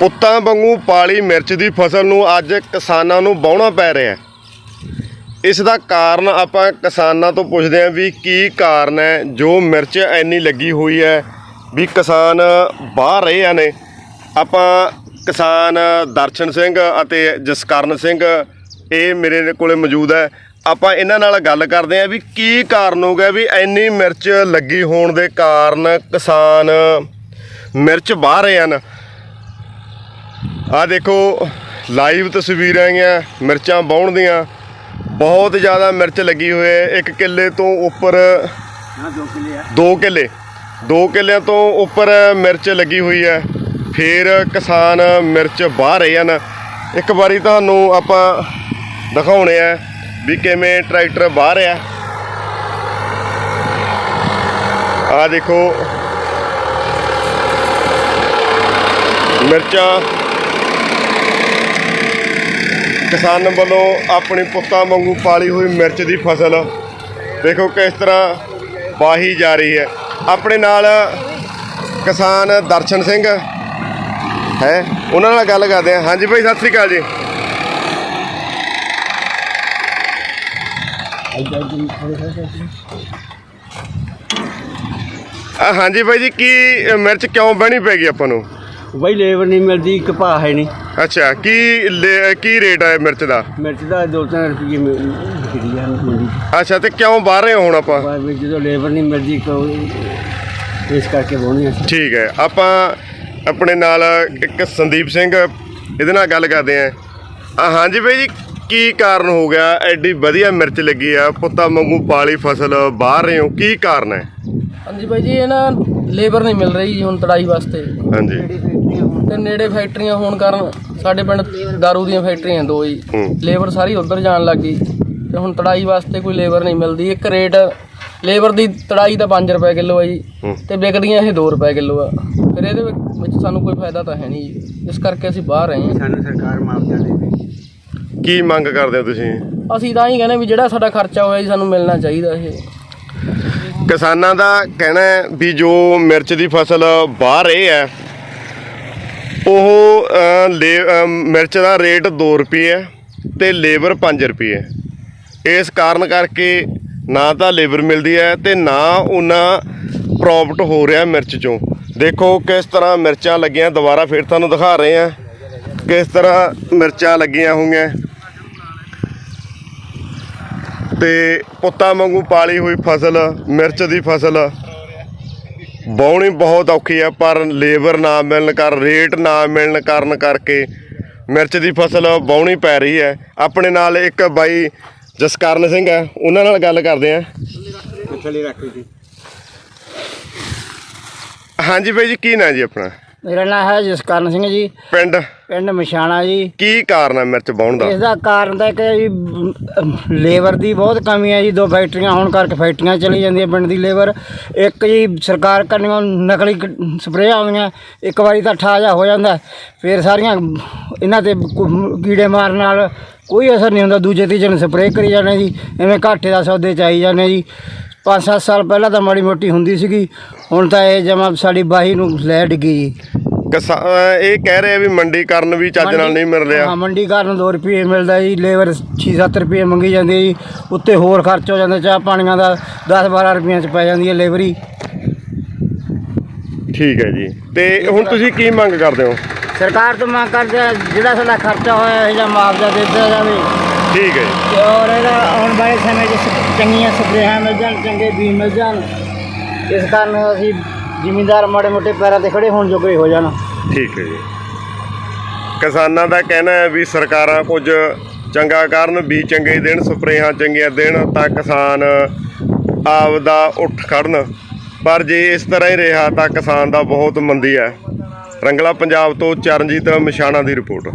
ਪੁੱਤਾਂ ਵਾਂਗੂ ਪਾਲੀ ਮਿਰਚ ਦੀ ਫਸਲ ਨੂੰ ਅੱਜ ਕਿਸਾਨਾਂ ਨੂੰ ਵਾਹੁਣਾ ਪੈ ਰਿਹਾ ਇਸ ਦਾ ਕਾਰਨ ਆਪਾਂ ਕਿਸਾਨਾਂ ਤੋਂ ਪੁੱਛਦੇ ਹਾਂ ਵੀ ਕੀ ਕਾਰਨ ਹੈ, ਜੋ ਮਿਰਚ ਇੰਨੀ ਲੱਗੀ ਹੋਈ ਹੈ ਵੀ ਕਿਸਾਨ ਬਾਹਰ ਰਹੇ ਆ ਨੇ। ਆਪਾਂ ਕਿਸਾਨ ਦਰਸ਼ਨ ਸਿੰਘ ਅਤੇ ਜਸਕਰਨ ਸਿੰਘ ਇਹ ਮੇਰੇ ਕੋਲੇ ਮੌਜੂਦ ਹੈ। ਆਪਾਂ ਇਹਨਾਂ ਨਾਲ ਗੱਲ ਕਰਦੇ ਹਾਂ ਵੀ ਕੀ ਕਾਰਨ ਹੋ ਗਿਆ ਵੀ ਇੰਨੀ ਮਿਰਚ ਲੱਗੀ ਹੋਣ ਦੇ ਕਾਰਨ ਕਿਸਾਨ ਮਿਰਚ ਬਾਹਰ ਰਹੇ ਹਨ। ਆ ਦੇਖੋ ਲਾਈਵ ਤਸਵੀਰਾਂ ਆਈਆਂ ਮਿਰਚਾਂ ਬਾਉਣ ਦੀਆਂ। ਬਹੁਤ ਜ਼ਿਆਦਾ ਮਿਰਚ ਲੱਗੀ ਹੋਈ ਹੈ। ਇੱਕ ਕਿੱਲੇ ਤੋਂ ਉੱਪਰ ਦੋ ਕਿੱਲੇ ਦੋ ਕਿੱਲਿਆਂ ਤੋਂ ਉੱਪਰ ਮਿਰਚ ਲੱਗੀ ਹੋਈ ਹੈ। ਫਿਰ ਕਿਸਾਨ ਮਿਰਚ ਬਾਹ ਰਹੇ ਹਨ। ਇੱਕ ਵਾਰੀ ਤੁਹਾਨੂੰ ਆਪਾਂ ਦਿਖਾਉਣੇ ਆ ਵੀ ਕਿਵੇਂ ਟਰੈਕਟਰ ਬਾਹ ਰਿਹਾ। ਆ ਦੇਖੋ। ਮਿਰਚਾਂ ਕਿਸਾਨ ਵੱਲੋਂ ਆਪਣੀ ਪੁੱਤਾਂ ਵਾਂਗੂ ਪਾਲੀ ਹੋਈ ਮਿਰਚ ਦੀ ਫਸਲ। ਦੇਖੋ ਕਿਸ ਤਰ੍ਹਾਂ ਵਾਹੀ ਜਾ ਰਹੀ ਹੈ। ਆਪਣੇ ਨਾਲ ਕਿਸਾਨ ਦਰਸ਼ਨ ਸਿੰਘ ਹੈ, ਉਹਨਾਂ ਨਾਲ ਗੱਲ ਕਰਦੇ ਹਾਂ। ਹਾਂਜੀ ਭਾਈ, ਸਤਿ ਸ੍ਰੀ ਅਕਾਲ ਜੀ। ਹਾਂਜੀ ਭਾਈ ਜੀ, ਕੀ ਮਿਰਚ ਕਿਉਂ ਬਹਿਣੀ ਪੈ ਗਈ ਆਪਾਂ ਨੂੰ? ਬਈ ਲੇਬਰ ਨਹੀਂ ਮਿਲਦੀ ਇੱਕ ਭਾ ਹੈ ਨਹੀਂ। ਅੱਛਾ ਕੀ ਲੇ- ਕੀ ਰੇਟ ਹੈ ਮਿਰਚ ਦਾ? ਮਿਰਚ ਦਾ 2-3 ਰੁਪਏ ਵਿਕਦੀ ਆ ਮੰਡੀ 'ਚ। ਅੱਛਾ ਤੇ ਕਿਉਂ ਬਾਹ ਰਹੇ ਹੋ ਹੁਣ ਆਪਾਂ? ਪਰ ਵੀ ਜਦੋਂ ਲੇਬਰ ਨਹੀਂ ਮਿਲਦੀ ਕੋਈ ਇਸ ਕਰਕੇ ਬੋਣੀ ਆ। ਠੀਕ ਹੈ ਆਪਾਂ ਆਪਣੇ ਨਾਲ ਇੱਕ ਸੰਦੀਪ ਸਿੰਘ ਇਹਦੇ ਨਾਲ ਗੱਲ ਕਰਦੇ ਆਂ ਆ ਹਾਂਜੀ ਭਾਈ ਜੀ ਕੀ ਕਾਰਨ ਹੋ ਗਿਆ? ਐਡੀ ਵਧੀਆ ਮਿਰਚ ਲੱਗੀ ਆ ਪੁੱਤਾਂ ਵਾਂਗੂ ਪਾਲੀ ਫਸਲ ਬਾਹਰ ਰਹੇ ਹੋ ਕੀ ਕਾਰਨ ਹੈ? ਹਾਂਜੀ ਬਾਈ ਜੀ ਇਹ ਨਾ ਲੇਬਰ ਨਹੀਂ ਮਿਲ ਰਹੀ ਜੀ ਹੁਣ ਤੜਾਈ ਵਾਸਤੇ। ਹਾਂਜੀ। ਤੇ ਨੇੜੇ ਫੈਕਟਰੀਆਂ ਹੋਣ ਕਾਰਨ ਸਾਡੇ ਪਿੰਡ ਦਾਰੂ ਦੀਆਂ ਫੈਕਟਰੀਆਂ ਦੋ ਜੀ। ਹੂੰ। ਲੇਬਰ ਸਾਰੀ ਉਧਰ ਜਾਣ ਲੱਗ ਗਈ। ਤੇ ਹੁਣ ਤੜਾਈ ਵਾਸਤੇ ਕੋਈ ਲੇਬਰ ਨਹੀਂ ਮਿਲਦੀ। ਇੱਕ ਰੇਟ ਲੇਬਰ ਦੀ ਤੜਾਈ ਦਾ 5 ਰੁਪਏ ਕਿਲੋ ਹੈ ਜੀ। ਹੂੰ। ਤੇ ਵਿਕਦੀਆਂ ਇਹ 2 ਰੁਪਏ ਕਿਲੋ ਆ। ਫਿਰ ਇਹਦੇ ਵਿੱਚ- ਵਿੱਚ ਸਾਨੂੰ ਕੋਈ ਫਾਇਦਾ ਤਾਂ ਹੈ ਨਹੀਂ ਜੀ। ਇਸ ਕਰਕੇ ਅਸੀਂ ਬਾਹਰ ਰਹੇ ਹਾਂ। ਸਾਨੂੰ ਸਰਕਾਰ ਮੁਆਵਜ਼ਾ ਦੇਵੇ ਕੀ ਮੰਗ ਕਰਦੇ ਹੋ ਤੁਸੀਂ? ਅਸੀਂ ਤਾਂ ਹੀ ਕਹਿੰਦੇ ਵੀ ਜਿਹੜਾ ਸਾਡਾ ਖਰਚਾ ਹੋਇਆ ਜੀ ਸਾਨੂੰ ਮਿਲਣਾ ਚਾਹੀਦਾ ਇਹ। ਕਿਸਾਨਾਂ ਦਾ ਕਹਿਣਾ ਹੈ ਵੀ ਜੋ ਮਿਰਚ ਦੀ ਫਸਲ ਬਾਹਰ ਰਹੇ ਹੈ, ਉਹ ਲੇ- ਮਿਰਚ ਦਾ ਰੇਟ 2 ਰੁਪਏ ਹੈ ਤੇ ਲੇਬਰ 5 ਰੁਪਏ ਇਸ ਕਾਰਨ ਕਰਕੇ ਨਾ ਤਾਂ ਲੇਬਰ ਮਿਲਦੀ ਹੈ ਤੇ ਨਾ ਉਹਨਾਂ ਪ੍ਰੋਫਿਟ ਹੋ ਰਿਹਾ ਮਿਰਚ ਚੋਂ। ਦੇਖੋ ਕਿਸ ਤਰ੍ਹਾਂ ਮਿਰਚਾਂ ਲੱਗੀਆਂ, ਦੁਬਾਰਾ ਫਿਰ ਤੁਹਾਨੂੰ ਦਿਖਾ ਰਹੇ ਹਾਂ। ਕਿਸ ਤਰ੍ਹਾਂ ਮਿਰਚਾਂ ਲੱਗੀਆਂ ਹੋਈਆਂ। ਤੇ ਪੁੱਤਾਂ ਵਾਂਗੂ ਪਾਲੀ ਹੋਈ ਫਸਲ ਮਿਰਚ ਦੀ ਫਸਲ। ਬਾਉਣੀ ਬਹੁਤ ਔਖੀ ਆ ਪਰ ਲੇਬਰ ਨਾ ਮਿਲਣ ਕਰ ਰੇਟ ਨਾ ਮਿਲਣ ਕਾਰਨ ਕਰਕੇ ਮਿਰਚ ਦੀ ਫਸਲ ਬਾਉਣੀ ਪੈ ਰਹੀ ਹੈ। ਆਪਣੇ ਨਾਲ ਇੱਕ ਬਾਈ ਜਸਕਰਨ ਸਿੰਘ ਹੈ ਉਹਨਾਂ ਨਾਲ ਗੱਲ ਕਰਦੇ ਆ ਹਾਂਜੀ ਬਾਈ ਜੀ ਕੀ ਨਾਂ ਜੀ ਆਪਣਾ? ਮੇਰਾ ਨਾਮ ਹੈ ਜਸਕਰਨ ਸਿੰਘ ਜੀ। ਪਿੰਡ? ਪਿੰਡ ਮਸ਼ਾਣਾ ਜੀ। ਕੀ ਕਾਰਨ ਹੈ ਮਿਰਚ ਬਾਉਣ ਦਾ? ਇਸ ਦਾ ਕਾਰਨ ਤਾਂ ਇੱਕ ਹੈ ਜੀ ਲੇਬਰ ਦੀ ਬਹੁਤ ਕਮੀ ਹੈ ਜੀ। ਦੋ ਫੈਕਟਰੀਆਂ ਹੋਣ ਕਰਕੇ ਫੈਕਟਰੀਆਂ ਚਲੀ ਜਾਂਦੀਆਂ ਪਿੰਡ ਦੀ ਲੇਬਰ। ਇੱਕ ਜੀ ਸਰਕਾਰ ਕੰਨਿਓ ਨਕਲੀ ਕ- ਸਪਰੇਅ ਆਉਂਦੀਆਂ। ਇੱਕ ਵਾਰੀ ਤਾਂ ਠਾਜਾ ਹੋ ਜਾਂਦਾ। ਫਿਰ ਸਾਰੀਆਂ ਇਹਨਾਂ ਤੇ ਕੁ- ਕੀੜੇ ਮਾਰਨ ਨਾਲ ਕੋਈ ਅਸਰ ਨਹੀਂ ਹੁੰਦਾ। ਦੂਜੇ ਤੀਜੇ ਨੂੰ ਸਪਰੇਅ ਕਰੀ ਜਾਂਦੇ ਜੀ। ਐਵੇਂ ਘਾਟੇ ਦਾ ਸੌਦੇ ਚ ਆਈ ਜਾਂਦੇ ਜੀ। ਪੰਜ ਸੱਤ ਸਾਲ ਪਹਿਲਾਂ ਤਾਂ ਮਾੜੀ ਮੋਟੀ ਹੁੰਦੀ ਸੀਗੀ ਹੁਣ ਤਾਂ ਇਹ ਜਮਾ ਸਾਡੀ ਬਾਹੀ ਨੂੰ ਲੈ ਡਿੱਗੀ ਜੀ। ਕਿਸਾ- ਅਹ ਇਹ ਕਹਿ ਰਹੇ ਆ ਵੀ ਮੰਡੀਕਰਨ ਵੀ ਚੱਜ ਨਾਲ ਨਹੀਂ ਮਿਲ ਹਾਂ ਰਿਹਾ ਮੰਡੀ ਕਾਰਨ 2 ਰੁਪਏ ਮਿਲਦਾ ਜੀ ਲੇਬਰ 6-7 ਰੁਪਏ ਮੰਗੀ ਜਾਂਦੀ ਹੈ ਜੀ ਉੱਤੇ ਹੋਰ ਖਰਚ ਹੋ ਜਾਂਦਾ ਚਾਹ ਪਾਣੀਆਂ ਦਾ 10-12 ਰੁਪਈਆਂ ਚ ਪੈ ਜਾਂਦੀ ਹੈ ਲੇਬਰੀ ਠੀਕ ਹੈ ਜੀ। ਤੇ ਹੁਣ ਤੁਸੀਂ ਕੀ ਮੰਗ ਕਰਦੇ ਹੋ? ਸਰਕਾਰ ਤੋਂ ਮੰਗ ਕਰਦੇ ਹਾਂ, ਜਿਹੜਾ ਸਾਡਾ ਖਰਚਾ ਹੋਇਆ ਇਹ ਜਾਂ ਮੁਆਵਜ਼ਾ ਦਿੱਤਾ ਜਾਵੇ। ਠੀਕ ਹੈ ਜੀ। ਤੇ ਔਰ ਇਹਦਾ ਆਉਣ ਵਾਲੇ ਸਮੇਂ 'ਚ ਸ- ਚੰਗੀਆਂ ਸਪਰੇਹਾਂ ਮਿਲ ਜਾਣ ਚੰਗੇ ਬੀਜ ਮਿਲ ਜਾਣ। ਇਸ ਕਾਰਨ ਅਸੀਂ ਜ਼ਿਮੀਂਦਾਰ ਮਾੜੇ ਮੋਟੇ ਪੈਰਾਂ ਤੇ ਖੜੇ ਹੋਣ ਜੋਗੇ ਹੋ ਜਾਣ। ਠੀਕ ਹੈ ਜੀ। ਕਿਸਾਨਾਂ ਦਾ ਕਹਿਣਾ ਹੈ ਵੀ ਸਰਕਾਰਾਂ ਕੁਝ ਚੰਗਾ ਕਰਨ ਵੀ ਚੰਗੇ ਦੇਣ ਸਪਰੇਹਾਂ ਚੰਗੀਆਂ ਦੇਣ ਤਾਂ ਕਿਸਾਨ ਆਪਦਾ ਉੱਠ ਖੜਨ। ਪਰ ਜੇ ਇਸ ਤਰ੍ਹਾਂ ਹੀ ਰਿਹਾ ਤਾਂ ਕਿਸਾਨ ਦਾ ਬਹੁਤ ਮੰਦੀ ਹੈ। ਰੰਗਲਾ ਪੰਜਾਬ ਤੋਂ ਚਰਨਜੀਤ ਮਸ਼ਾਣਾ ਦੀ ਰਿਪੋਰਟ।